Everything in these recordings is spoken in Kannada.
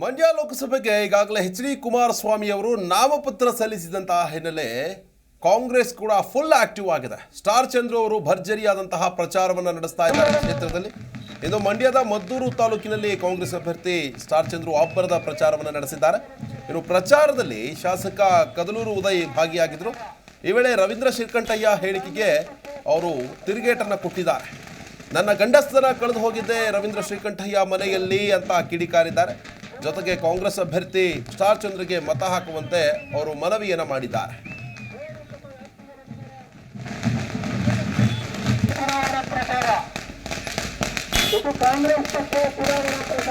ಮಂಡ್ಯ ಲೋಕಸಭೆಗೆ ಈಗಾಗಲೇ ಎಚ್ ಡಿ ಕುಮಾರಸ್ವಾಮಿ ಅವರು ನಾಮಪತ್ರ ಸಲ್ಲಿಸಿದಂತಹ ಹಿನ್ನೆಲೆ ಕಾಂಗ್ರೆಸ್ ಕೂಡ ಫುಲ್ ಆಕ್ಟಿವ್ ಆಗಿದೆ. ಸ್ಟಾರ್ ಚಂದ್ರು ಅವರು ಭರ್ಜರಿಯಾದಂತಹ ಪ್ರಚಾರವನ್ನು ನಡೆಸ್ತಾ ಇದ್ದಾರೆ ಕ್ಷೇತ್ರದಲ್ಲಿ. ಇಂದು ಮಂಡ್ಯದ ಮದ್ದೂರು ತಾಲೂಕಿನಲ್ಲಿ ಕಾಂಗ್ರೆಸ್ ಅಭ್ಯರ್ಥಿ ಸ್ಟಾರ್ ಚಂದ್ರು ಅಬ್ಬರದ ಪ್ರಚಾರವನ್ನು ನಡೆಸಿದ್ದಾರೆ. ಇನ್ನು ಪ್ರಚಾರದಲ್ಲಿ ಶಾಸಕ ಕದಲೂರು ಉದಯ್ ಭಾಗಿಯಾಗಿದ್ದರು ಈ ವೇಳೆ ರವೀಂದ್ರ ಶಿರ್ಕಂಠಯ್ಯ ಹೇಳಿಕೆಗೆ ಅವರು ತಿರುಗೇಟನ್ನು ಕೊಟ್ಟಿದ್ದಾರೆ. ನನ್ನ ಗಂಡಸ್ತನ ಕಳೆದು ಹೋಗಿದ್ದೆ ರವೀಂದ್ರ ಶ್ರೀಕಂಠಯ್ಯ ಮನೆಯಲ್ಲಿ ಅಂತ ಕಿಡಿಕಾರಿದ್ದಾರೆ. ಜೊತೆಗೆ ಕಾಂಗ್ರೆಸ್ ಅಭ್ಯರ್ಥಿ ಸ್ಟಾರ್ ಚಂದ್ರಗೆ ಮತ ಹಾಕುವಂತೆ ಅವರು ಮನವಿಯನ್ನು ಮಾಡಿದ್ದಾರೆ. ಇದು ಕಾಂಗ್ರೆಸ್ ಪಕ್ಷ ಚುನಾವಣಾ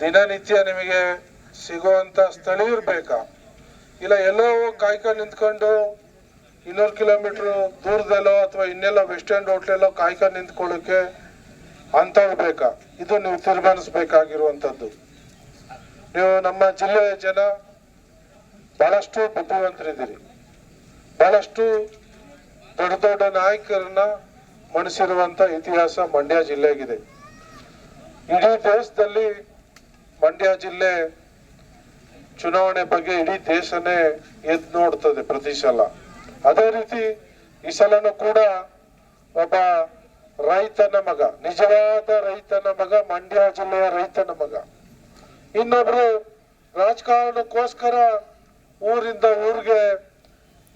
ದಿನನಿತ್ಯ ನಿಮಗೆ ಸಿಗುವಂತ ಸ್ಥಳ ಇರ್ಬೇಕಾ. ಇಲ್ಲ ಎಲ್ಲೋ ಕಾಯ್ಕೊಂಡು ನಿಂತ್ಕೊಂಡು ಇನ್ನೂರು ಕಿಲೋಮೀಟರ್ ದೂರದಲ್ಲೋ ಅಥವಾ ಇನ್ನೆಲ್ಲೋ ವೆಸ್ಟ್ ಎಂಡ್ ಹೋಟ್ಲೆಲ್ಲೋ ಕಾಯ್ಕೊಂಡು ನಿಂತ್ಕೊಳ್ಳೋಕೆ ಅಂಥವ್ರು ಬೇಕಾ ಇದು ನೀವು ತೀರ್ಮಾನಿಸ್ಬೇಕಾಗಿರುವಂಥದ್ದು ನೀವು ನಮ್ಮ ಜಿಲ್ಲೆಯ ಜನ ಬಹಳಷ್ಟು ಬುದ್ಧಿವಂತರಿದ್ದೀರಿ. ಬಹಳಷ್ಟು ದೊಡ್ಡ ದೊಡ್ಡ ನಾಯಕರನ್ನ ಮಣಿಸಿರುವಂತ ಇತಿಹಾಸ ಮಂಡ್ಯ ಜಿಲ್ಲೆಗಿದೆ. ಇಡೀ ದೇಶದಲ್ಲಿ ಮಂಡ್ಯ ಜಿಲ್ಲೆ ಚುನಾವಣೆ ಬಗ್ಗೆ ಇಡೀ ದೇಶನೇ ಎದ್ದು ನೋಡ್ತದೆ ಪ್ರತಿ ಸಲ. ಅದೇ ರೀತಿ ಈ ಸಲನೂ ಕೂಡ ಒಬ್ಬ ರೈತನ ಮಗ, ನಿಜವಾದ ರೈತನ ಮಗ, ಮಂಡ್ಯ ಜಿಲ್ಲೆಯ ರೈತನ ಮಗ. ಇನ್ನೊಬ್ರು ರಾಜಕಾರಣಕ್ಕೋಸ್ಕರ ಊರಿಂದ ಊರಿಗೆ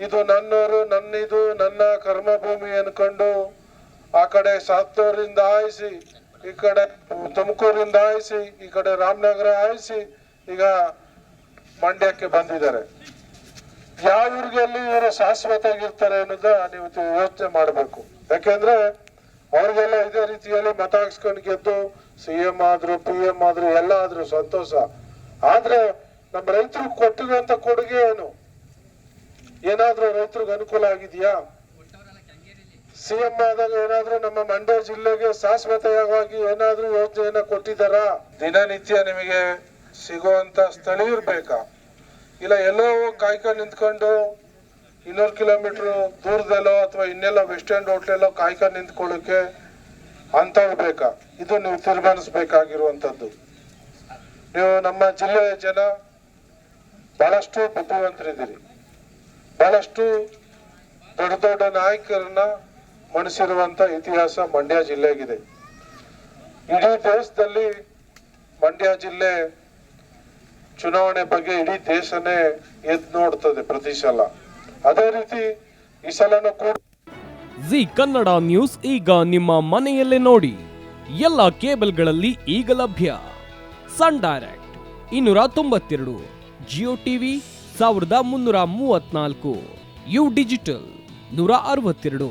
ಇದು ನನ್ನೂರು, ನನ್ನಿದು, ನನ್ನ ಕರ್ಮಭೂಮಿ ಅನ್ಕೊಂಡು ಆ ಕಡೆ ಸಾತ್ತೂರಿಂದ ಆಯಿಸಿ ಈ ಕಡೆ ತುಮಕೂರಿಂದ ಆಯಿಸಿ ಈ ಕಡೆ ರಾಮನಗರ ಆಯಿಸಿ ಈಗ ಮಂಡ್ಯಕ್ಕೆ ಬಂದಿದ್ದಾರೆ. ಯಾವ ಊರಿಗೆ ಅಲ್ಲಿ ಇವರು ಶಾಶ್ವತವಾಗಿರ್ತಾರೆ ಅನ್ನೋದ ನೀವು ಯೋಚನೆ ಮಾಡಬೇಕು. ಯಾಕೆಂದ್ರೆ, ಅವ್ರಿಗೆಲ್ಲ ಇದೇ ರೀತಿಯಲ್ಲಿ ಮತ ಹಾಕ್ಸ್ಕೊಂಡು ಗೆದ್ದು, ಸಿ ಎಂ ಆದ್ರು, ಪಿ ಎಂ ಆದ್ರು, ಎಲ್ಲ ಆದ್ರು ಸಂತೋಷ. ಆದ್ರೆ, ನಮ್ಮ ರೈತರು ಕೊಟ್ಟಿರುವಂತ ಕೊಡುಗೆ ಏನು? ಏನಾದ್ರೂ ರೈತರಿಗೆ ಅನುಕೂಲ ಆಗಿದೆಯಾ? ಸಿಎಂ ಆದಾಗ ಏನಾದ್ರೂ ನಮ್ಮ ಮಂಡ್ಯ ಜಿಲ್ಲೆಗೆ ಶಾಶ್ವತವಾಗಿ ಏನಾದ್ರೂ ಯೋಜನೆಯನ್ನ ಕೊಟ್ಟಿದ್ದಾರಾ? ದಿನನಿತ್ಯ ನಿಮಗೆ ಸಿಗುವಂತ ಸ್ಥಳ ಇರ್ಬೇಕಾ? ಇಲ್ಲ ಎಲ್ಲೋ ಕಾಯ್ಕೊಂಡು ನಿಂತ್ಕೊಂಡು ಇನ್ನೂರು ಕಿಲೋಮೀಟರ್ ದೂರದಲ್ಲೋ ಅಥವಾ ಇನ್ನೆಲ್ಲೋ ವೆಸ್ಟ್ ಎಂಡ್ ಹೋಟ್ಲೆಲ್ಲೋ ಕಾಯ್ಕೊಂಡು ನಿಂತ್ಕೊಳ್ಳೋಕೆ ಅಂಥವ್ರು ಬೇಕಾ? ಇದು ನೀವು ತೀರ್ಮಾನಿಸ್ಬೇಕಾಗಿರುವಂಥದ್ದು. ನೀವು ನಮ್ಮ ಜಿಲ್ಲೆಯ ಜನ ಬಹಳಷ್ಟು ಬುದ್ಧಿವಂತರಿದ್ದೀರಿ. ಬಹಳಷ್ಟು ದೊಡ್ಡ ದೊಡ್ಡ ನಾಯಕರನ್ನ ಮಣಿಸಿರುವಂತ ಇತಿಹಾಸ ಮಂಡ್ಯ ಜಿಲ್ಲೆಗಿದೆ. ಇಡೀ ದೇಶದಲ್ಲಿ ಮಂಡ್ಯ ಜಿಲ್ಲೆ ಚುನಾವಣೆ ಬಗ್ಗೆ ಇಡೀ ದೇಶನೇ ಎದ್ದು ನೋಡ್ತದೆ ಪ್ರತಿ ಸಲ. ಅದೇ ರೀತಿ ಈ ಸಲನೂ ಕೂಡ ಜಿ ಕನ್ನಡ ನ್ಯೂಸ್ ಈಗ ನಿಮ್ಮ ಮನೆಯಲ್ಲೇ ನೋಡಿ. ಎಲ್ಲ ಕೇಬಲ್ಗಳಲ್ಲಿ ಈಗ ಲಭ್ಯ. ಸನ್ ಡೈರೆಕ್ಟ್ ಇನ್ನೂರ ತೊಂಬತ್ತೆರಡು, ಜಿಯೋ ಟಿವಿ ಸಾವಿರದ ಮುನ್ನೂರ ಮೂವತ್ನಾಲ್ಕು ಯು ಡಿಜಿಟಲ್ ನೂರ ಅರವತ್ತೆರಡು.